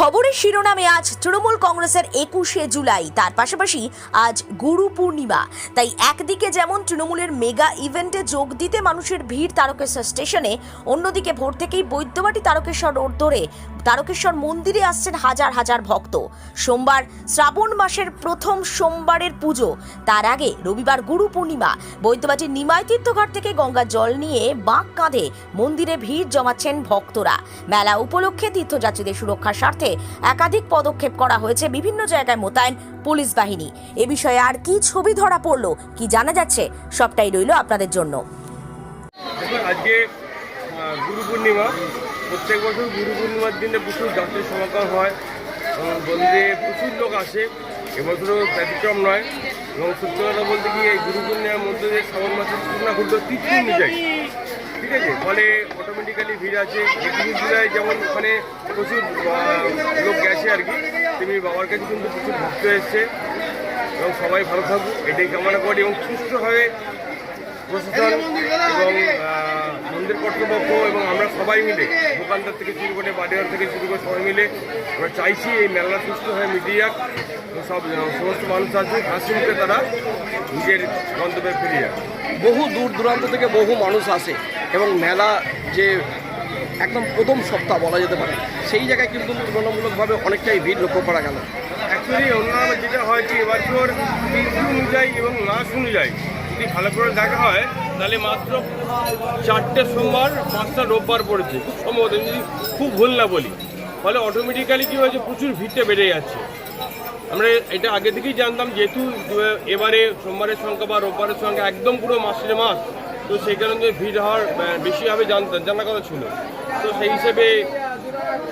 খবরের শিরোনামে আজ তৃণমূল কংগ্রেসের একুশে জুলাই। তার পাশাপাশি আজ গুরু পূর্ণিমা। তাই একদিকে যেমন তৃণমূলের মেগা ইভেন্টে যোগ দিতে মানুষের ভিড় তারকেশ্বর স্টেশনে, অন্যদিকে ভোর থেকেই বৈদ্যবাটি তারকেশ্বর রোড ধরে তারকেশ্বর মন্দিরে আসছেন হাজার হাজার ভক্ত। সোমবার শ্রাবণ মাসের প্রথম সোমবারের পুজো। তার আগে রবিবার গুরু পূর্ণিমা। বৈদ্যবাটির নিমাই তীর্থঘাট থেকে গঙ্গা জল নিয়ে বাঁক কাঁধে মন্দিরে ভিড় জমাচ্ছেন ভক্তরা। মেলা উপলক্ষে তীর্থযাত্রীদের সুরক্ষার স্বার্থে একাধিক পদক্ষেপ করা হয়েছে বিভিন্ন জায়গায় মোতায়েন পুলিশ বাহিনী। এ বিষয়ে আর কি ছবি ধরা পড়ল, কি জানা যাচ্ছে, সবটাই রইল আপনাদের জন্য। আজকে গুরু পূর্ণিমা। প্রত্যেক বছর গুরু পূর্ণিমার দিনে প্রচুর যাত্রীর সমাগম হয় মন্দিরে প্রচুর লোক আসে। এবছরও ব্যতিক্রম নয়। এবং সত্যি কথা বলতে কি এই গুরু পূর্ণিমার মধ্যে শ্রাবণ মাসের পূর্ণা তিথি অনুযায়ী ঠিক আছে, ফলে অটোমেটিক্যালি ভিড় আছে। একুশে জুলাই যেমন ওখানে প্রচুর লোক গেছে আর কি, তেমনি বাবার কাছে কিন্তু প্রচুর ভক্ত এসছে। এবং সবাই ভালো থাকুক, এটাই কামনা করি এবং সুস্থভাবে প্রশাসন এবং মন্দির কর্তৃপক্ষ এবং আমরা সবাই মিলে দোকানদার থেকে শুরু করে বাড়িঘর থেকে শুরু করে সবাই মিলে আমরা চাইছি এই মেলা সুস্থভাবে যাক সব সমস্ত মানুষ আছে হাসি মুখে তারা নিজের গন্তব্যে ফিরে যাক বহু দূর দূরান্ত থেকে বহু মানুষ আসে। এবং মেলা যে একদম প্রথম সপ্তাহ বলা যেতে পারে, সেই জায়গায় কিন্তু তুলনামূলকভাবে অনেকটাই ভিড় লক্ষ্য করা গেল। অ্যাকচুয়ালি অন্যান্য যেটা হয় কি এবছর তিথি অনুযায়ী এবং মাস অনুযায়ী যদি ভালো করে দেখা হয়, তাহলে মাত্র চারটে সোমবার, পাঁচটা রোববার পড়েছে। সম্ভবত যদি খুব ভুল না বলি, ফলে অটোমেটিক্যালি কী হয়েছে, প্রচুর ভিড়টা বেড়ে যাচ্ছে। আমরা এটা আগে থেকেই জানতাম, যেহেতু, এবারে সোমবারের সংখ্যা বা রোববারের সংখ্যা একদম পুরো মাসের মাস তো সেই কারণে ভিড় হওয়ার বেশি হবে জানতাম জানার কথা ছিল। তো সেই হিসেবে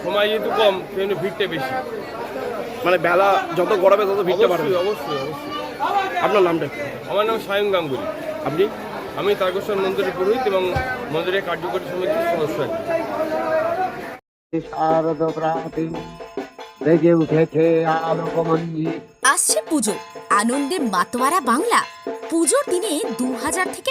সময় যেহেতু কম সেই জন্য ভিড়টা বেশি। মানে বেলা যত গড়াবে তত ভিড়তে বাড়বে। অবশ্যই অবশ্যই। অবশ্যই আপনার নামটা? আমার নাম সায়ন গাঙ্গুলি। আপনি? আমি তারকেশ্বর মন্দিরের পুরোহিত এবং মন্দিরের কার্যকরী সমিতির সদস্য। আছি শারদ উঠেছে আলোকমঞ্জি। আসছে পুজো আনন্দে মাতোয়ারা বাংলা। পুজোর দিনে দু হাজার থেকে